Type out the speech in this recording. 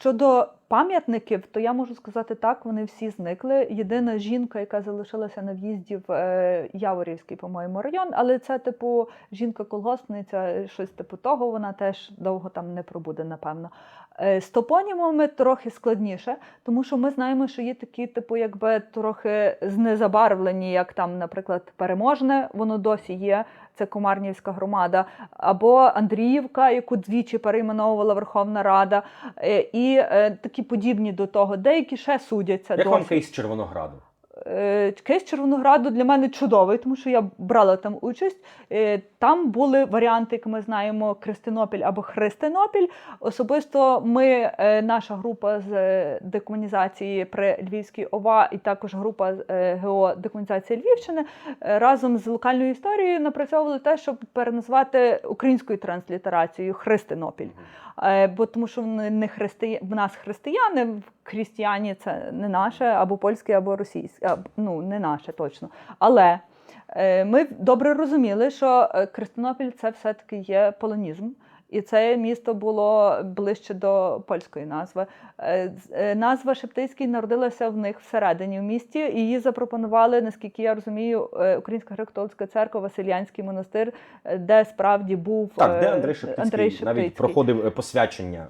Щодо пам'ятників, то я можу сказати так, вони всі зникли. Єдина жінка, яка залишилася на в'їзді в е, Яворівський, по-моєму, район, але це, типу, жінка-колгоспниця, щось типу того, вона теж довго там не пробуде, напевно. Е, З топонімами трохи складніше, тому що ми знаємо, що є такі, типу, якби трохи знезабарвлені, як там, наприклад, переможне, воно досі є. Це Комарнівська громада, або Андріївка, яку двічі перейменовувала Верховна Рада, е, і такі подібні до того. Деякі ще судяться. Як вам кейс Червонограду? Е, Кейс Червонограду для мене чудовий, тому що я брала там участь. Е, Там були варіанти, як ми знаємо, Христинопіль або Христинопіль. Особисто ми, е, наша група з декомунізації при Львівській ОВА, і також група з ГО декомунізації Львівщини разом з локальною історією напрацьовували те, щоб переназвати українською транслітерацією Христинопіль. Бо тому що вони не христи... в нас християни, в християні це не наше, або польське, або російське. Ну, не наше точно. Але е, ми добре розуміли, що е, це все-таки є полонізм. І це місто було ближче до польської назви. Е, Назва Шептицький народилася в них всередині в місті. Її запропонували, наскільки я розумію, Українська греко-католицька церква, Васильянський монастир, де справді був Так, де Андрей Шептицький Андрей навіть проходив посвячення